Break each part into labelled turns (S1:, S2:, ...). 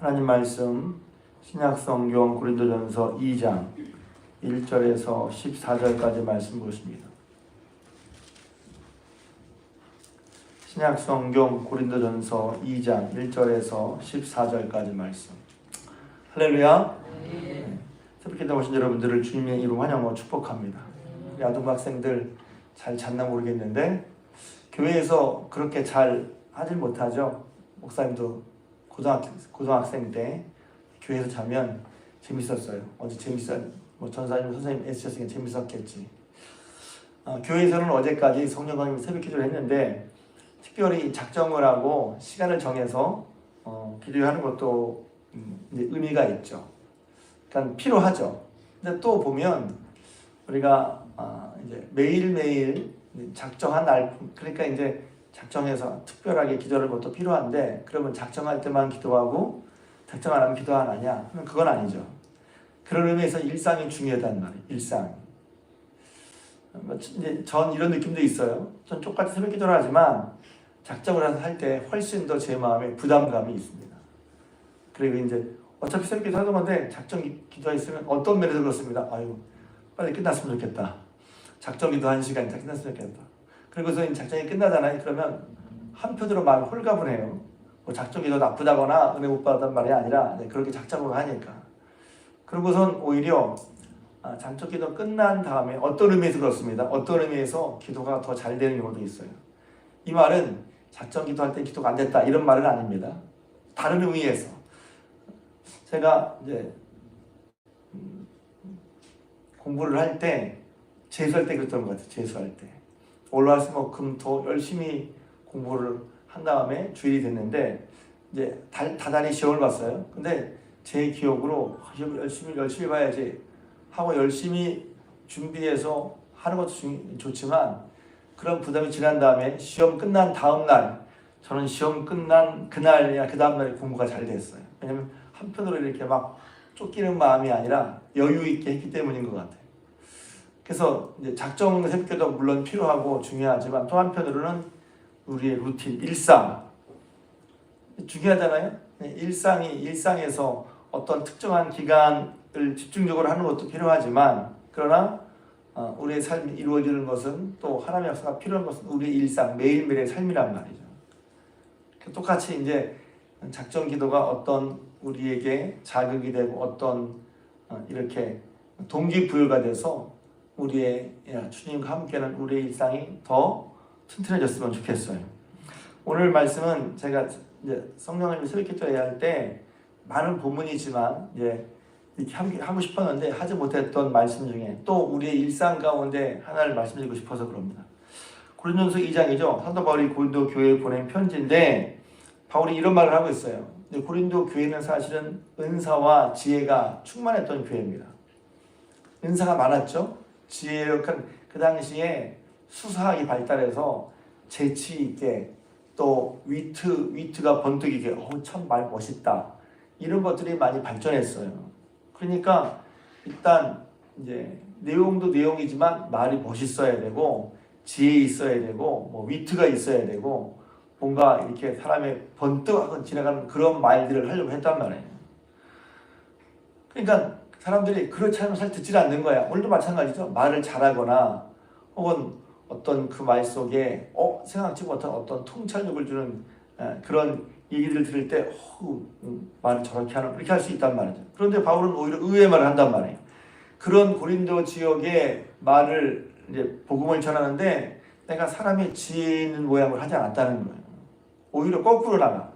S1: 하나님 말씀 신약성경 고린도전서 2장 1절에서 14절까지 말씀 보십니다. 신약성경 고린도전서 2장 1절에서 14절까지 말씀. 할렐루야. 네. 새벽기도 오신 여러분들을 주님의 이름 환영하고 축복합니다. 우리 아동 학생들 잘 잤나 모르겠는데 교회에서 그렇게 잘 하질 못하죠. 목사님도 고등학 고등학생 때 교회에서 자면 재밌었어요. 어제 재밌어 뭐 전사님 선생님 애쓰셨으니까 재밌었겠지. 어, 교회에서는 어제까지 성령 강림 새벽 기도를 했는데 특별히 작정을 하고 시간을 정해서 어, 기도하는 것도 음, 의미가 있죠. 그러니까 필요하죠. 근데 또 보면 우리가 아, 이제 매일 매일 작정한 날 그러니까 이제 작정해서 특별하게 기도하는 것도 필요한데 그러면 작정할 때만 기도하고 작정 안 하면 기도 안 하냐? 그럼 그건 아니죠. 그런 의미에서 일상이 중요하단 말이에요. 일상. 뭐전 이런 느낌도 있어요. 전 똑같이 새벽 기도를 하지만 작정을 할 때 훨씬 더 제 마음에 부담감이 있습니다. 그리고 이제 어차피 새벽 기도 하는 건데 작정 기도가 있으면 어떤 면에서 그렇습니다. 아유 빨리 끝났으면 좋겠다. 작정 기도 한 시간이 다 끝났으면 좋겠다. 그리고서 작정이 끝나잖아요. 그러면 한편으로 마음이 홀가분해요. 뭐 작정이 더 나쁘다거나 은혜 못 받았단 말이 아니라 네, 그렇게 작정으로 하니까. 그러고선 오히려 아, 장적 기도 끝난 다음에 어떤 의미에서 그렇습니다. 어떤 의미에서 기도가 더 잘 되는 경우도 있어요. 이 말은 작정 기도할 때 기도가 안 됐다 이런 말은 아닙니다. 다른 의미에서 제가 이제 음, 공부를 할 때 재수할 때 그랬던 것 같아요. 재수할 때 올라와서금토 열심히 공부를 한 다음에 주일이 됐는데 이제 다, 다달이 시험을 봤어요. 근데 제 기억으로 아, 열심히 열심히 봐야지 하고 열심히 준비해서 하는 것도 좋지만 그런 부담이 지난 다음에 시험 끝난 다음 날 저는 시험 끝난 그날이나 그 다음 날에 공부가 잘 됐어요. 왜냐면 한편으로 이렇게 막 쫓기는 마음이 아니라 여유 있게 했기 때문인 것 같아요. 그래서 이제 작정 새벽기도 물론 필요하고 중요하지만 또 한편으로는 우리의 루틴, 일상 중요하잖아요. 네, 일상이 일상에서 어떤 특정한 기간을 집중적으로 하는 것도 필요하지만 그러나 어, 우리의 삶이 이루어지는 것은 또 하나님의 역사가 필요한 것은 우리의 일상 매일매일의 삶이란 말이죠. 똑같이 이제 작정 기도가 어떤 우리에게 자극이 되고 어떤 어, 이렇게 동기부여가 돼서 우리의 주님과 함께하는 우리의 일상이 더 튼튼해졌으면 좋겠어요. 오늘 말씀은 제가 이제 성령님 새벽기도 해야 할때 많은 본문이지만 이제 이렇게 하고 싶었는데 하지 못했던 말씀 중에 또 우리의 일상 가운데 하나를 말씀드리고 싶어서 그럽니다. 고린도서 2장이죠. 사도 바울이 고린도 교회에 보낸 편지인데 바울이 이런 말을 하고 있어요. 고린도 교회는 사실은 은사와 지혜가 충만했던 교회입니다. 은사가 많았죠. 지혜력한 그 당시에 수사학이 발달해서 재치 있게 또 위트 위트가 번뜩 이게 어참말 멋있다 이런 것들이 많이 발전했어요. 그러니까 일단 이제 내용도 내용이지만 말이 멋있어야 되고 지혜 있어야 되고 뭐 위트가 있어야 되고 뭔가 이렇게 사람의 번뜩하고 지나가는 그런 말들을 하려고 했단 말이에요. 그러니까 사람들이 그렇지 않으면 잘 듣질 않는 거야. 오늘도 마찬가지죠. 말을 잘하거나 혹은 어떤 그 말 속에 어 생각지 못한 어떤 통찰력을 주는 에, 그런 얘기를 들을 때 어, 음, 말을 저렇게 하는 그렇게 할 수 있단 말이죠. 그런데 바울은 오히려 의외의 말을 한단 말이에요. 그런 고린도 지역의 말을 이제 복음을 전하는데 내가 사람의 지혜 있는 모양을 하지 않았다는 거예요. 오히려 거꾸로 나가.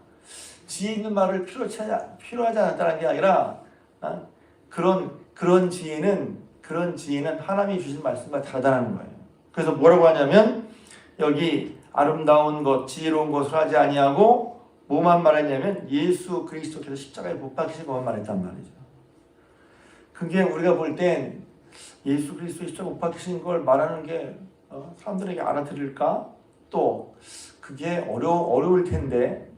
S1: 지혜 있는 말을 필요하지, 필요하지 않았다는 게 아니라 어? 그런 그런 지혜는 그런 지혜는 하나님이 주신 말씀과 다르다는 거예요. 그래서 뭐라고 하냐면 여기 아름다운 것, 지혜로운 것을 하지 아니하고 뭐만 말했냐면 예수 그리스도께서 십자가에 못 박히신 것만 말했단 말이죠. 그게 우리가 볼 땐 예수 그리스도 십자가 못 박히신 걸 말하는 게 어, 사람들에게 알아들을까? 또 그게 어려 어려울 텐데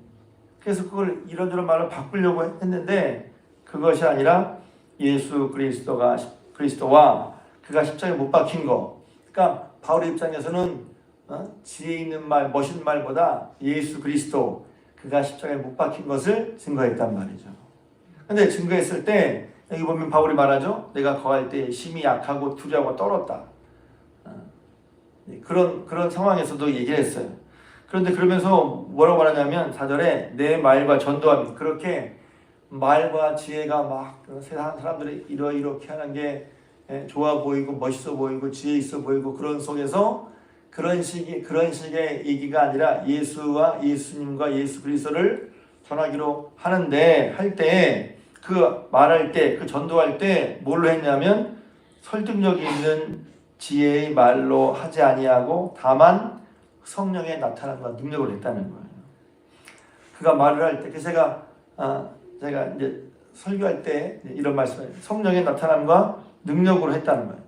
S1: 그래서 그걸 이런저런 말을 바꾸려고 했는데 그것이 아니라 예수 그리스도가 그리스도와 그가 십자가에 못 박힌 거. 그러니까 바울의 입장에서는 어? 지혜 있는 말, 멋있는 말보다 예수 그리스도 그가 십자가에 못 박힌 것을 증거했단 말이죠. 근데 증거했을 때 여기 보면 바울이 말하죠. 내가 거할 때 심히 약하고 두려워 떨었다. 어, 네, 그런 그런 상황에서도 얘기를 했어요. 그런데 그러면서 뭐라고 말하냐면 4절에 내 말과 전도함이 그렇게 말과 지혜가 막 세상 사람들이 이러이렇게 하는 게 예, 좋아 보이고 멋있어 보이고 지혜 있어 보이고 그런 속에서 그런 식의 그런 식의 얘기가 아니라 예수와 예수님과 예수 그리스도를 전하기로 하는데 할 때 그 말할 때 그 전도할 때 뭘로 했냐면 설득력이 있는 지혜의 말로 하지 아니하고 다만 성령의 나타남과 능력을 했다는 거예요. 그가 말을 할 때, 그래서 제가 아, 제가 이제 설교할 때 이런 말씀을 성령의 나타남과 능력으로 했다는 거예요.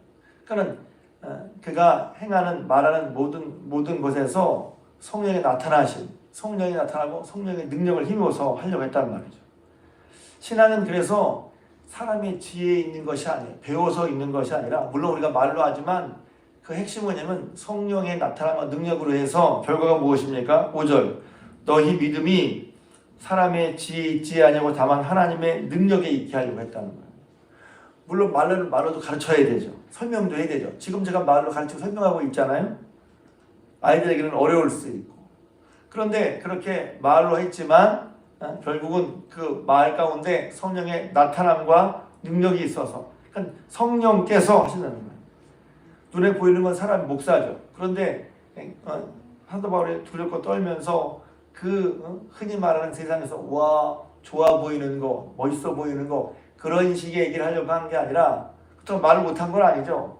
S1: 그러니까는 어, 그가 행하는 말하는 모든 모든 것에서 성령의 나타나신 성령이 나타나고 성령의 능력을 힘입어서 하려고 했다는 말이죠. 신앙은 그래서 사람의 지혜에 있는 것이 아니에요. 배워서 있는 것이 아니라 물론 우리가 말로 하지만 그 핵심은 뭐냐면 성령의 나타남과 능력으로 해서 결과가 무엇입니까? 5절 너희 믿음이 사람의 지혜에 있지 아니하고 다만 하나님의 능력에 있게 하려고 했다는 거예요. 물론 말로는 말로도 가르쳐야 되죠. 설명도 해야 되죠. 지금 제가 말로 가르치고 설명하고 있잖아요. 아이들에게는 어려울 수 있고. 그런데 그렇게 말로 했지만 어, 결국은 그 말 가운데 성령의 나타남과 능력이 있어서 그러니까 성령께서 하신다는 거예요. 눈에 보이는 건 사람 목사죠. 그런데 어, 사도 바울이 두렵고 떨면서 그 어, 흔히 말하는 세상에서 와 좋아 보이는 거, 멋있어 보이는 거 그런 식의 얘기를 하려고 하는 게 아니라 또 말을 못한 건 아니죠.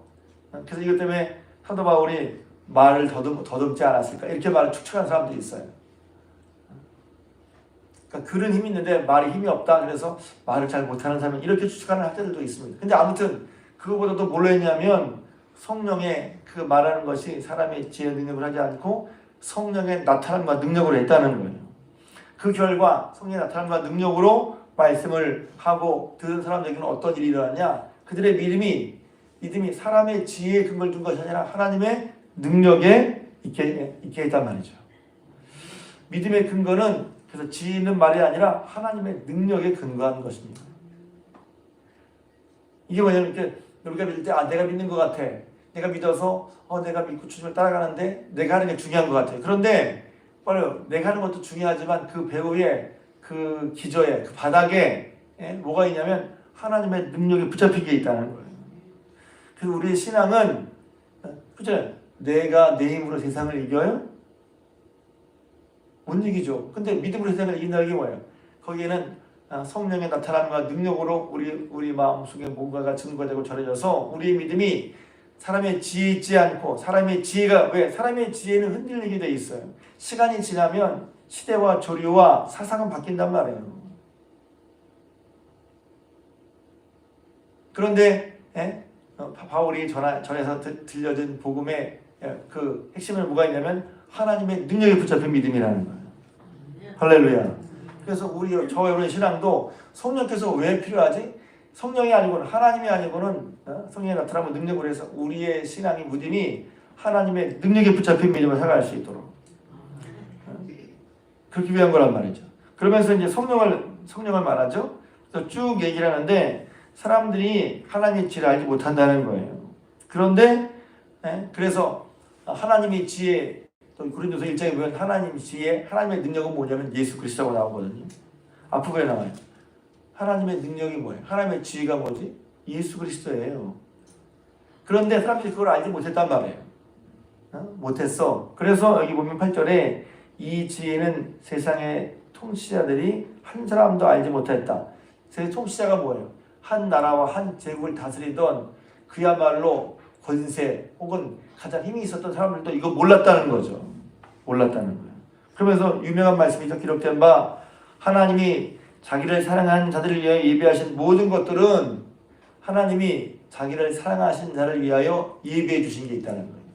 S1: 그래서 이것 때문에 사도 바울이 말을 더듬, 더듬지 않았을까 이렇게 말을 축축한 사람들이 있어요. 그러니까 글은 힘이 있는데 말이 힘이 없다 그래서 말을 잘 못하는 사람이 이렇게 추측하는 학자들도 있습니다. 근데 아무튼 그거보다도 뭘로 했냐면 성령의 그 말하는 것이 사람의 지혜 능력을 하지 않고 성령의 나타남과 능력으로 했다는 거예요. 그 결과 성령의 나타남과 능력으로 말씀을 하고 들은 사람들에게는 어떤 일이 일어나냐? 그들의 믿음이 믿음이 사람의 지혜에 근거를 둔 것이 아니라 하나님의 능력에 있게, 있게 했단 말이죠. 믿음의 근거는 그래서 지혜 있는 말이 아니라 하나님의 능력에 근거한 것입니다. 이게 뭐냐면 이렇게 우리가 믿을 때 아, 내가 믿는 것 같아. 내가 믿어서 어, 내가 믿고 주님을 따라가는데 내가 하는 게 중요한 것 같아. 그런데 빨리 내가 하는 것도 중요하지만 그 배후에 그 기저에 그 바닥에 예, 뭐가 있냐면 하나님의 능력이 붙잡히게 있다는 거예요. 그래서 우리의 신앙은 그죠? 내가 내 힘으로 세상을 이겨요? 못 이기죠. 근데 믿음으로 세상을 이긴다는 게 뭐예요? 거기에는 아, 성령의 나타남과 능력으로 우리 우리 마음속에 뭔가가 증거되고 전해져서 우리의 믿음이 사람의 지혜 있지 않고 사람의 지혜가 왜 사람의 지혜는 흔들리게 돼 있어요. 시간이 지나면 시대와 조류와 사상은 바뀐단 말이에요. 그런데 예? 어, 바울이 전하, 전해서 들- 들려진 복음의 예, 그 핵심은 뭐가 있냐면 하나님의 능력에 붙잡힌 믿음이라는 거예요. 할렐루야. 그래서 우리 저 여러분의 신앙도 성령께서 왜 필요하지? 성령이 아니고는 하나님이 아니고는 어? 성령이 나타나면 능력으로 해서 우리의 신앙의 무딘이 하나님의 능력에 붙잡힌 믿음을 살아갈 수 있도록 어? 그렇게 위한 거란 말이죠. 그러면서 이제 성령을 성령을 말하죠. 그래서 쭉 얘기를 하는데 사람들이 하나님의 지혜를 알지 못한다는 거예요. 그런데 예? 그래서 하나님의 지혜 또 고린도서 1장에 보면 하나님의 지혜, 하나님의 능력은 뭐냐면 예수 그리스도가 나오거든요. 앞부분에 나와요. 하나님의 능력이 뭐예요? 하나님의 지혜가 뭐지? 예수 그리스도예요. 그런데 사람들이 그걸 알지 못했단 말이에요. 어? 못했어. 그래서 여기 보면 8절에 이 지혜는 세상의 통치자들이 한 사람도 알지 못했다. 세 통치자가 뭐예요? 한 나라와 한 제국을 다스리던 그야말로 권세 혹은 가장 힘이 있었던 사람들도 이거 몰랐다는 거죠. 몰랐다는 거예요. 그러면서 유명한 말씀이 기록된 바 하나님이 자기를 사랑하는 자들을 위하여 예배하신 모든 것들은 하나님이 자기를 사랑하신 자를 위하여 예배해 주신 게 있다는 거예요.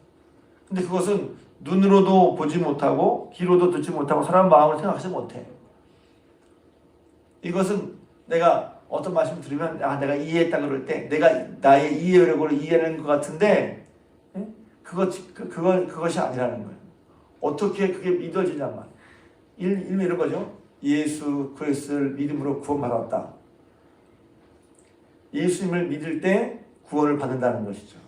S1: 근데 그것은 눈으로도 보지 못하고 귀로도 듣지 못하고 사람 마음을 생각하지 못해. 이것은 내가 어떤 말씀 들으면 아 내가 이해했다 그럴 때 내가 나의 이해력으로 이해하는 것 같은데 예? 그것 그, 그거 그것이 아니라는 거예요. 어떻게 그게 믿어지냐만 일, 일 이런 거죠. 예수 그리스도를 믿음으로 구원받았다. 예수님을 믿을 때 구원을 받는다는 것이죠.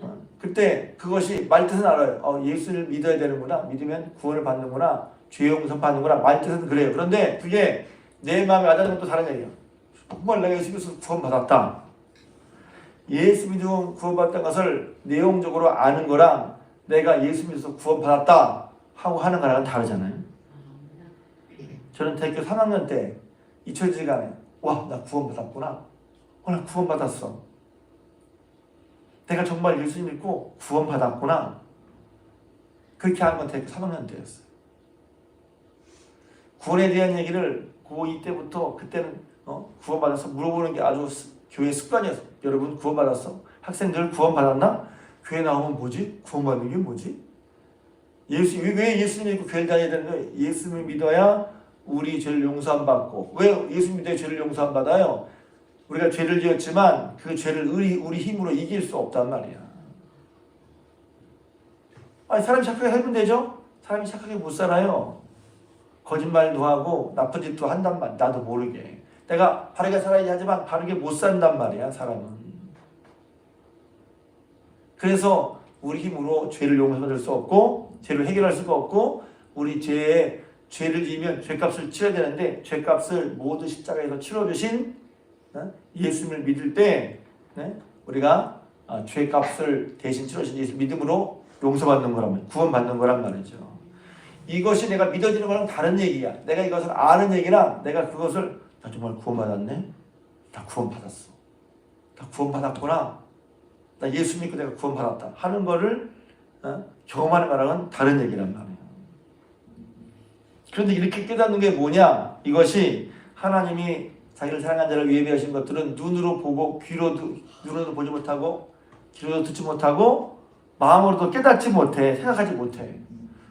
S1: 어, 그때 그것이 말뜻은 알아요. 어, 예수를 믿어야 되는구나. 믿으면 구원을 받는구나. 죄 용서 받는구나. 말뜻은 그래요. 그런데 그게 내 마음에 와닿는 것도 다른 얘기예요. 정말 내가 예수 믿어서 구원받았다. 예수 믿으면 구원받았다는 것을 내용적으로 아는 거랑 내가 예수 믿어서 구원받았다 하고 하는 거랑은 다르잖아요. 저는 대학교 3학년 때 잊혀지지가 와, 나 구원받았구나. 어, 나 구원받았어. 내가 정말 예수 믿고 구원받았구나. 그렇게 하는 건 대학교 3학년 때였어요. 구원에 대한 얘기를 고2 때부터 그때는 어? 구원받아서 물어보는 게 아주 스- 교회 습관이었어. 여러분 구원받았어? 학생들 구원받았나? 교회 나오면 뭐지? 구원받는 게 뭐지? 예수 왜, 왜 예수 믿고 교회 다녀야 되는 거예요? 예수를 믿어야 우리 죄를 용서함 받고 왜 예수 믿어야 죄를 용서함 받아요? 우리가 죄를 지었지만 그 죄를 우리 우리 힘으로 이길 수 없단 말이야. 아니 사람이 착하게 살면 되죠? 사람이 착하게 못 살아요. 거짓말도 하고 나쁜 짓도 한단 말 나도 모르게 내가 바르게 살아야지 하지만 바르게 못 산단 말이야 사람은 그래서 우리 힘으로 죄를 용서받을 수 없고 죄를 해결할 수가 없고 우리 죄에 죄를 지으면 죄값을 치러야 되는데 죄값을 모두 십자가에서 치러주신 어? 예수님을 믿을 때 네? 우리가 아, 죄값을 대신 치러주신 예수 믿음으로 용서받는 거라면 구원받는 거란 말이죠. 이것이 내가 믿어지는 거랑 다른 얘기야. 내가 이것을 아는 얘기랑 내가 그것을 나 정말 구원받았네. 나 구원받았어. 나 구원받았구나. 나 예수 믿고 내가 구원받았다 하는 거를 어? 경험하는 거랑은 다른 얘기란 말이에요. 그런데 이렇게 깨닫는 게 뭐냐? 이것이 하나님이 자기를 사랑한 자를 예비하신 것들은 눈으로 보고 귀로도 눈으로 보지 못하고 귀로도 듣지 못하고 마음으로도 깨닫지 못해 생각하지 못해.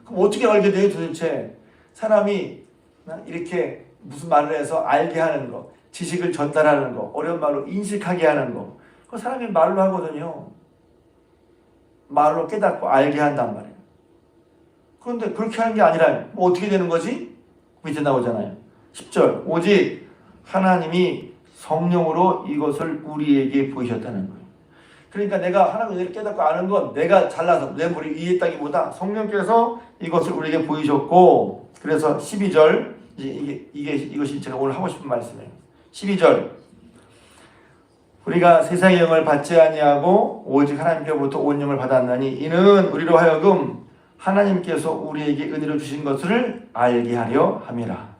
S1: 그럼 어떻게 알게 돼요 도대체? 사람이 어? 이렇게 무슨 말을 해서 알게 하는 거, 지식을 전달하는 거, 어려운 말로 인식하게 하는 거, 그 사람이 말로 하거든요. 말로 깨닫고 알게 한단 말이에요. 그런데 그렇게 하는 게 아니라 뭐 어떻게 되는 거지? 밑에 나오잖아요. 10절 오직 하나님이 성령으로 이것을 우리에게 보이셨다는 거예요. 그러니까 내가 하나님 은혜를 깨닫고 아는 건 내가 잘나서 내 머리 이해했다기보다 성령께서 이것을 우리에게 보이셨고 그래서 12절 이게, 이게 이것이 제가 오늘 하고 싶은 말씀이에요. 12절 우리가 세상의 영을 받지 아니하고 오직 하나님께로부터 온 영을 받았나니 이는 우리로 하여금 하나님께서 우리에게 은혜로 주신 것을 알게 하려 함이라.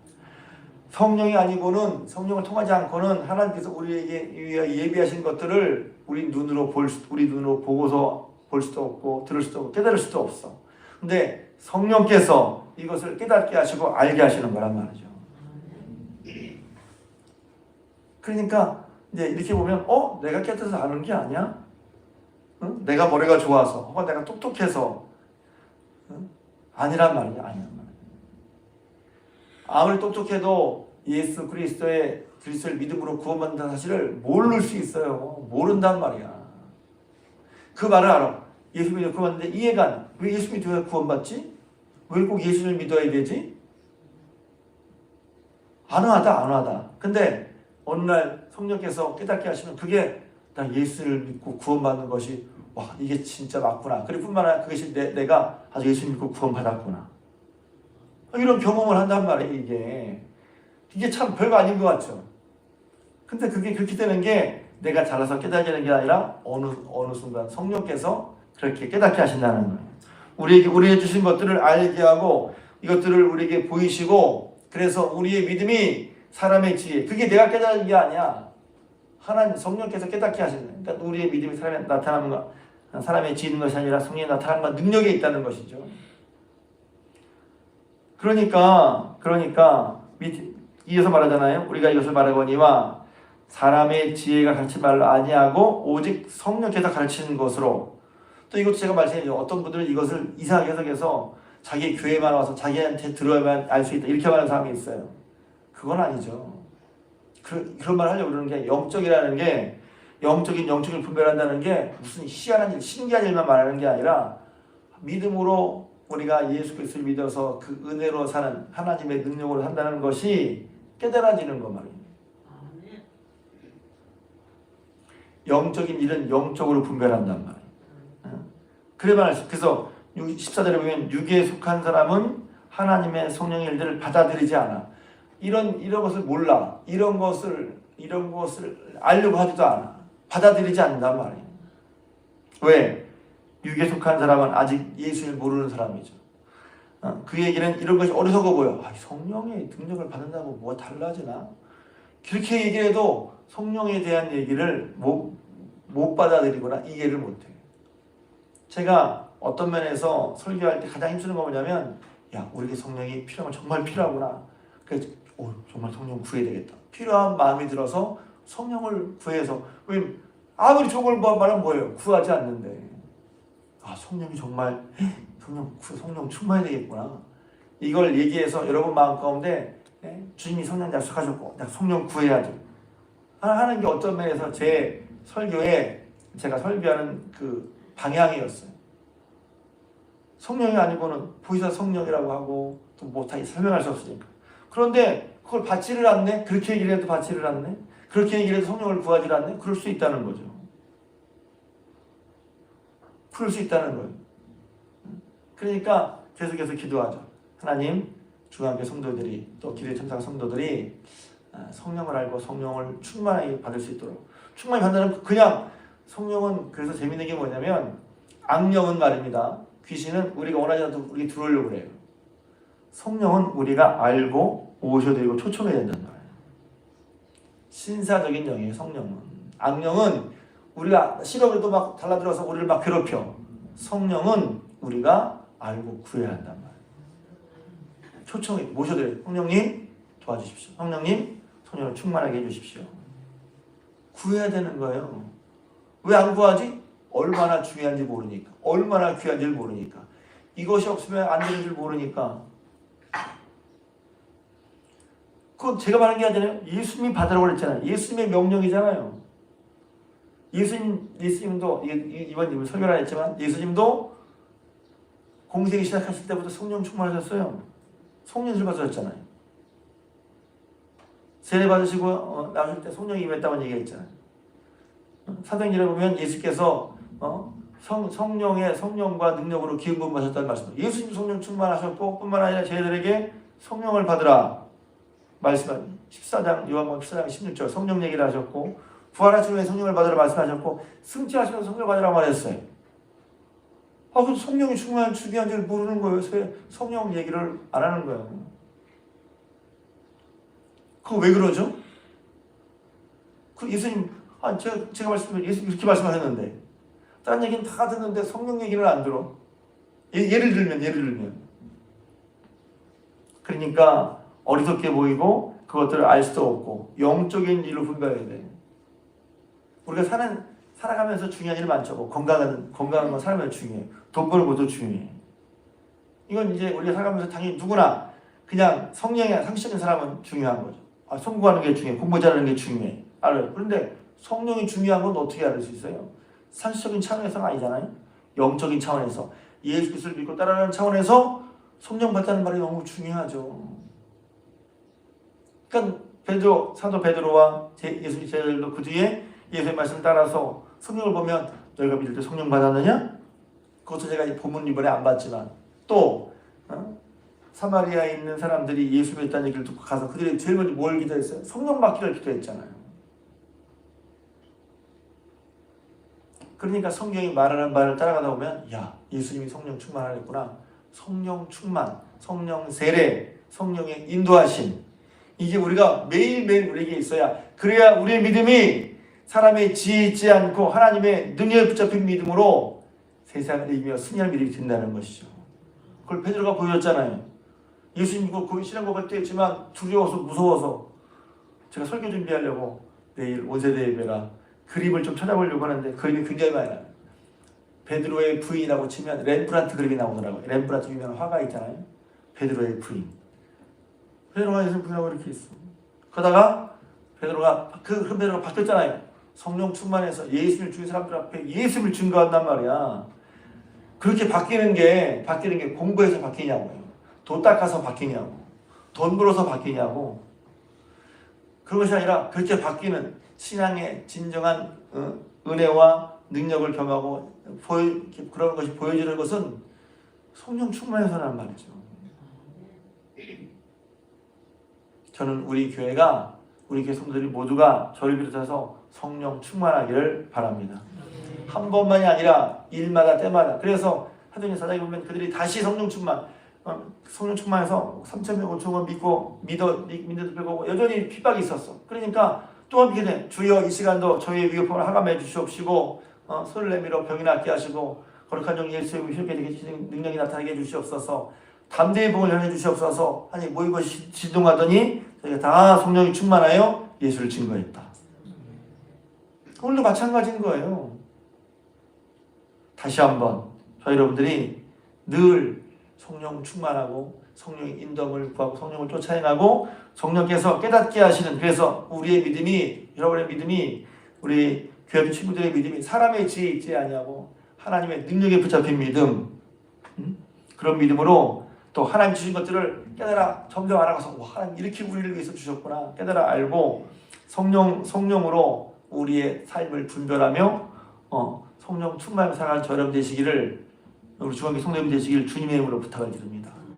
S1: 성령이 아니고는 성령을 통하지 않고는 하나님께서 우리에게 예비하신 것들을 우리 눈으로 볼 수, 우리 눈으로 보고서 볼 수도 없고 들을 수도 없고 깨달을 수도 없어. 근데 성령께서 이것을 깨닫게 하시고 알게 하시는 거란 말이죠. 그러니까 이제 이렇게 보면 어 내가 깨닫어서 아는 게 아니야? 응? 내가 머리가 좋아서 혹은 내가 똑똑해서 응? 아니란 말이야 아니란 말이야. 아무리 똑똑해도 예수 그리스도의 그리스도를 믿음으로 구원받는다는 사실을 모를 수 있어요. 모른단 말이야. 그 말을 알아. 예수 믿어 구원받는데 이해가 안 돼. 왜 예수 믿어야 구원받지? 왜 꼭 예수를 믿어야 되지? 안하다 안하다. 근데 어느 날 성령께서 깨닫게 하시면 그게 나 예수를 믿고 구원받는 것이 와 이게 진짜 맞구나. 그리고 뿐만 아니라 그것이 내, 내가 아주 예수 믿고 구원받았구나. 이런 경험을 한단 말이에요 이게. 이게 참 별거 아닌 것 같죠. 근데 그게 그렇게 되는 게 내가 잘나서 깨닫는 게 아니라 어느 어느 순간 성령께서 그렇게 깨닫게 하신다는 거예요. 우리에게 우리에게 주신 것들을 알게 하고 이것들을 우리에게 보이시고 그래서 우리의 믿음이 사람의 지혜 그게 내가 깨닫는 게 아니야. 하나님 성령께서 깨닫게 하시는. 그러니까 우리의 믿음이 사람에 나타나는 것 사람의 지는 것이 아니라 성령이 것 능력에 있다는 것이죠. 그러니까 그러니까 밑 이어서 말하잖아요. 우리가 이것을 말하거니와 사람의 지혜가 가르치 말로 아니하고 오직 성령께서 가르치는 것으로 또 이것도 제가 말씀드렸죠. 어떤 분들은 이것을 이상하게 해석해서 자기 교회만 와서 자기한테 들어야만 알 수 있다 이렇게 말하는 사람이 있어요. 그건 아니죠. 그, 그런 말 하려고 그러는 게 영적이라는 게 영적인 영적을 분별한다는 게 무슨 희한한 일, 신기한 일만 말하는 게 아니라 믿음으로 우리가 예수 그리스도를 믿어서 그 은혜로 사는 하나님의 능력으로 산다는 것이 깨달아지는 거 말이에요. 영적인 일은 영적으로 분별한단 말이에요. 수- 그래서 14절에 보면 육에 속한 사람은 하나님의 성령의 일들을 받아들이지 않아. 이런 이런 것을 몰라. 이런 것을 이런 것을 알려고 하지도 않아. 받아들이지 않는단 말이에요. 왜? 육에 속한 사람은 아직 예수를 모르는 사람이죠. 어, 그 얘기는 이런 것이 어리석어 보여. 아, 성령의 능력을 받는다고 뭐가 달라지나? 그렇게 얘기해도 성령에 대한 얘기를 못, 못 받아들이거나 이해를 못해. 제가 어떤 면에서 설교할 때 가장 힘쓰는 거 뭐냐면, 야, 우리에게 성령이 필요하면 정말 필요하구나. 그래서, 오, 정말 성령 구해야 되겠다. 필요한 마음이 들어서 성령을 구해서, 왜, 아무리 좋은 걸 뭐- 말하면 뭐예요? 구하지 않는데. 아, 성령이 정말, 성령, 구- 성령 충만해야 되겠구나. 이걸 얘기해서 여러분 마음 가운데 예? 주님이 성령 약속하셨고 나 성령 구해야죠. 하는 게 어떤 면에서 제 설교에 제가 설교하는 그 방향이었어요. 성령이 아니고는 보이사 성령이라고 하고 또 못하게 설명할 수 없으니까. 그런데 그걸 받지를 않네. 그렇게 얘기를 해도 받지를 않네. 그렇게 얘기를 해도 성령을 구하지 않네. 그럴 수 있다는 거죠. 그럴 수 있다는 거예요. 그러니까 계속해서 기도하죠. 하나님 중앙교 성도들이 또 기도의 천사 성도들이 아, 성령을 알고 성령을 충만하게 받을 수 있도록 충만히 받는 그냥 성령은 그래서 재밌는 게 뭐냐면 악령은 말입니다. 귀신은 우리가 원하지 않아도 우리 들어오려고 그래요. 성령은 우리가 알고 오셔드리고 초청해야 말이에요. 신사적인 영이에요. 성령은 악령은 우리가 싫어도 막 달라들어서 우리를 막 괴롭혀. 성령은 우리가 알고 구해야 한단 말이에요. 초청해 모셔드려요. 성령님 도와주십시오. 성령님 성령을 충만하게 해주십시오. 구해야 되는 거예요. 왜 안 구하지? 얼마나 중요한지 모르니까. 얼마나 귀한지 모르니까. 이것이 없으면 안 되는 줄 모르니까. 그건 제가 말한 게 아니잖아요. 예수님이 받으라고 그랬잖아요. 예수님의 명령이잖아요. 예수님, 예수님도 이번 님을 설교를 안 했지만 예수님도 공생이 시작하실 때부터 성령 충만하셨어요. 성령을 받으셨잖아요. 세례 받으시고 어, 나오실 때 성령이 임했다고 얘기했잖아요. 어, 사도행전에 보면 예수께서 어, 성, 성령의 성령과 능력으로 기름 부음 받으셨다는 말씀. 예수님 성령 충만하셨고 뿐만 아니라 저희들에게 성령을 받으라 말씀한 14장 요한복음 14장 16절 성령 얘기를 하셨고 부활하신 후에 성령을 받으라 말씀하셨고 승천하시면서 성령을 받으라 말했어요. 아, 그 성령이 충만 중요한 줄 모르는 거예요. 왜 성령 얘기를 안 하는 거예요. 그거 왜 그러죠? 그 예수님, 아, 제가, 제가 말씀, 예수님 이렇게 말씀하셨는데, 다른 얘기는 다 듣는데 성령 얘기를 안 들어. 예, 예를 들면, 예를 들면. 그러니까 어리석게 보이고 그것들을 알 수도 없고 영적인 일로 분별해야 돼. 우리가 사는 살아가면서 중요한 일 많죠. 뭐 건강은 건강한 건 살면 중요해. 돈 버는 것도 중요해. 이건 이제 우리가 살아가면서 당연히 누구나 그냥 성령의 상식적인 사람은 중요한 거죠. 아, 성공하는 게 중요해. 공부 잘하는 게 중요해. 알아요. 그런데 성령이 중요한 건 어떻게 알 수 있어요? 상식적인 차원에서가 아니잖아요. 영적인 차원에서 예수 그리스도를 믿고 따라가는 차원에서 성령 받다는 말이 너무 중요하죠. 그러니까 베드로 사도 베드로와 제- 예수님 제자들도 그 뒤에 예수의 말씀 따라서 성경을 보면 너희가 믿을 때 성령 받았느냐? 그것도 제가 이 본문 이번에 안 봤지만 또 어? 사마리아에 있는 사람들이 예수 믿다는 얘기를 듣고 가서 그들이 제일 먼저 뭘 기도했어요? 성령 받기를 기도했잖아요. 그러니까 성경이 말하는 바를 따라가다 보면 야 예수님이 성령 충만하겠구나. 성령 충만, 성령 세례, 성령의 인도하심 이게 우리가 매일매일 우리에게 있어야 그래야 우리의 믿음이 사람의 지혜 있지 않고 하나님의 능력에 붙잡힌 믿음으로 세상을 이기며 승리할 믿음이 된다는 것이죠. 그걸 베드로가 보여줬잖아요. 예수님 그 신앙 고백 때 했지만 두려워서 무서워서 제가 설교 준비하려고 내일 온세대 예배가 그림을 좀 찾아보려고 하는데 그림이 굉장히 많이 나요. 베드로의 부인이라고 치면 렘브란트 그림이 나오더라고요. 렘브란트 유명한 화가 있잖아요. 베드로의 부인. 베드로가 예수 부인하고 이렇게 있어. 그러다가 베드로가 그, 그 베드로가 바뀌었잖아요. 성령 충만해서 예수를 주위 사람들 앞에 예수를 증거한단 말이야. 그렇게 바뀌는 게 바뀌는 게 공부해서 바뀌냐고요. 돈 닦아서 바뀌냐고. 돈 벌어서 바뀌냐고. 그것이 아니라 그렇게 바뀌는 신앙의 진정한 어, 은혜와 능력을 경험하고 보여, 그런 것이 보여지는 것은 성령 충만해서란 말이죠. 저는 우리 교회가 우리 교회 성도들이 모두가 저를 비롯해서 성령 충만하기를 바랍니다. 한 번만이 아니라 일마다 때마다. 그래서 하도니 사장이 보면 그들이 다시 성령 충만, 어, 성령 충만해서 3천 명, 5천 명 믿고 믿어 믿는데도 불구하고 여전히 핍박이 있었어. 그러니까 또한 믿게 돼. 주여 이 시간도 저희의 위협을 하감해 주시옵시고 어, 손을 내밀어 병이 낫게 하시고 거룩한 종 예수의 힘있게 되게 해주시는 능력이 나타나게 해주시옵소서. 담대의 복을 전해 주시옵소서. 하니 모이고 시- 시동하더니 저희가 다 성령이 충만하여 예수를 증거했다. 오늘도 마찬가지인 거예요. 다시 한번 저희 여러분들이 늘 성령 충만하고 성령의 인도함을 구하고 성령을 쫓아행하고 성령께서 깨닫게 하시는 그래서 우리의 믿음이 여러분의 믿음이 우리 교회 친구들의 믿음이 사람의 지혜에 있지 아니하고 하나님의 능력에 붙잡힌 믿음 음? 그런 믿음으로 또 하나님 주신 것들을 깨달아 점점 알아가서 와 하나님 이렇게 우리를 위해서 주셨구나 깨달아 알고 성령 성령으로 우리의 삶을 분별하며 어, 성령 충만하게 살아가는 저 여러분 되시기를 우리 중앙교 성도님 되시기를 주님의 이름으로 부탁을 드립니다.